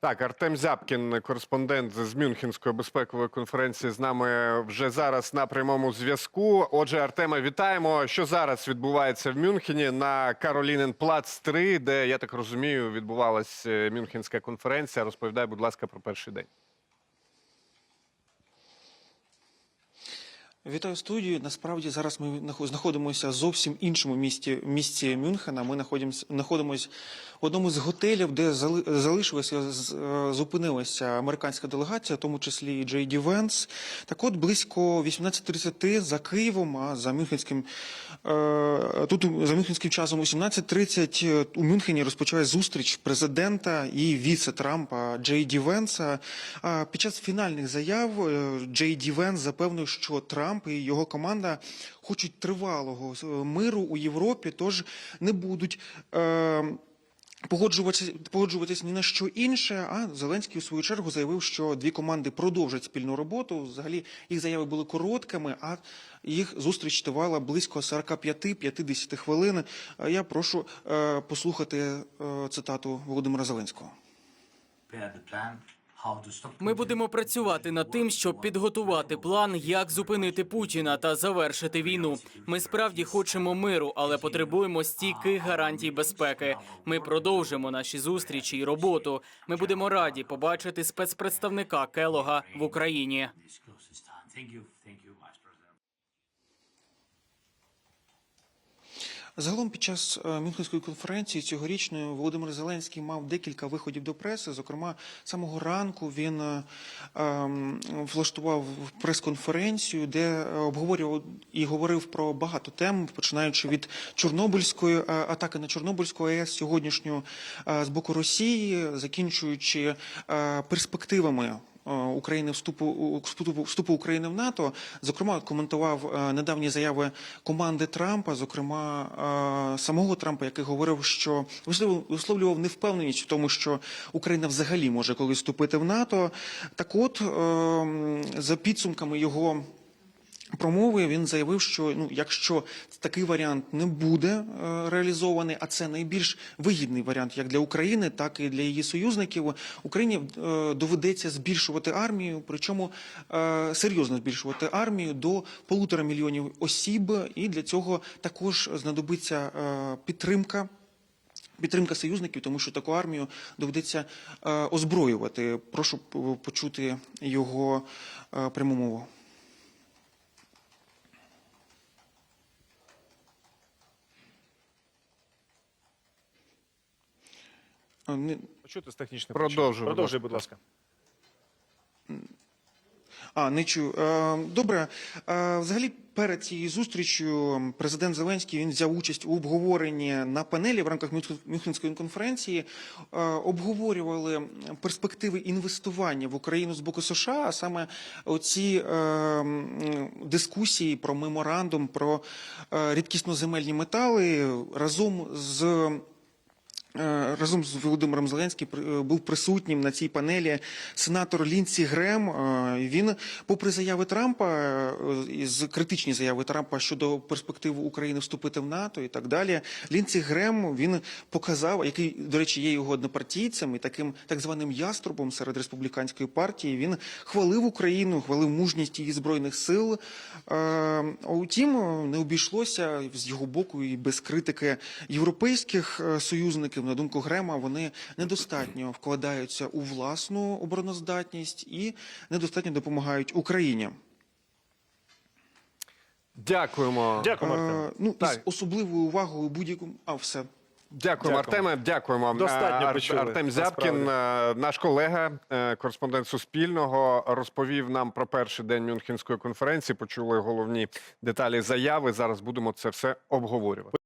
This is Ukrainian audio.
Так, Артем Зябкін, кореспондент з Мюнхенської безпекової конференції, з нами вже зараз на прямому зв'язку. Отже, Артема, вітаємо. Що зараз відбувається в Мюнхені на Каролінен Плац 3, де я так розумію, відбувалась е, Мюнхенська конференція. Розповідай, будь ласка, про перший день. Вітаю студію. Насправді зараз ми нахо- знаходимося в зовсім іншому місті місті Мюнхена. Ми знаходимося в одному з готелів, де залишилася з- е, зупинилася американська делегація, в тому числі і Джей Ді Венс. Так от близько 18.30 за Києвом, а за Мюнхенським е, тут за Мюнхенським часом 18.30 е, у Мюнхені розпочалась зустріч президента і віце Трампа Джей Ді Венса. Під час фінальних заяв е, Джей Ді Венс запевнив, що Трамп і його команда хочуть тривалого е, миру у Європі, тож не будуть. Е, Погоджуватися, погоджуватись ні на що інше. А Зеленський у свою чергу заявив, що дві команди продовжать спільну роботу. Взагалі їх заяви були короткими, а їх зустріч тривала близько 45-50 хвилин. Я прошу е, послухати е, цитату Володимира Зеленського. Ми будемо працювати над тим, щоб підготувати план, як зупинити Путіна та завершити війну. Ми справді хочемо миру, але потребуємо стійких гарантій безпеки. Ми продовжимо наші зустрічі і роботу. Ми будемо раді побачити спецпредставника Келога в Україні. Загалом під час е, Мюнхенської конференції цьогорічної Володимир Зеленський мав декілька виходів до преси. Зокрема, самого ранку він е, ем, влаштував прес-конференцію, де е, обговорював і говорив про багато тем, починаючи від Чорнобильської атаки на Чорнобильську АЕС сьогоднішню з боку Росії, закінчуючи перспективами України вступу вступу, України в НАТО. Зокрема, коментував е, недавні заяви команди Трампа, зокрема е, самого Трампа, який говорив, що висловлював- невпевненість в тому, що Україна взагалі може колись вступити в НАТО. Так, от е, за підсумками його. Промови він заявив, що ну, якщо такий варіант не буде е, реалізований, а це найбільш вигідний варіант як для України, так і для її союзників, Україні е, доведеться збільшувати армію, причому е, серйозно збільшувати армію до полутора мільйонів осіб, і для цього також знадобиться підтримка. Підтримка союзників, тому що таку армію доведеться е, озброювати. Прошу почути його е, пряму мову. Не- Почути з технічних Продовжуй, будь Продовжуй, будь ласка. А, не чую. Е, Добре. Е, Взагалі, перед цією зустрічю президент Зеленський він взяв участь у обговоренні на панелі в рамках Мюнхен- Мюнхенської конференції. Е, Обговорювали перспективи інвестування в Україну з боку США, а саме оці дискусії про меморандум про е, рідкісноземельні метали разом з. Е, Разом з Володимиром Зеленським е, був присутнім на цій панелі сенатор Лінсі Грем. Е, Він, попри заяви Трампа, із критичні заяви Трампа щодо перспективи України вступити в НАТО і так далі. Лінсі Грем він показав, який, до речі, є його однопартійцем і таким так званим яструбом серед республіканської партії. Він хвалив Україну, хвалив мужність її збройних сил. Утім, не обійшлося з його боку і без критики європейських союзників. На думку Грема, вони недостатньо вкладаються у власну обороноздатність і недостатньо допомагають Україні. Дякуємо. Дякуємо, Е, ну Так. із особливою увагою будь-якому. А все. Дякуємо, Дякуємо. Артеме. Дякуємо. Достатньо Ар- почули, Артем Зябкін, е, наш колега, е, кореспондент Суспільного, розповів нам про перший день Мюнхенської конференції. Почули головні деталі заяви. Зараз будемо це все обговорювати.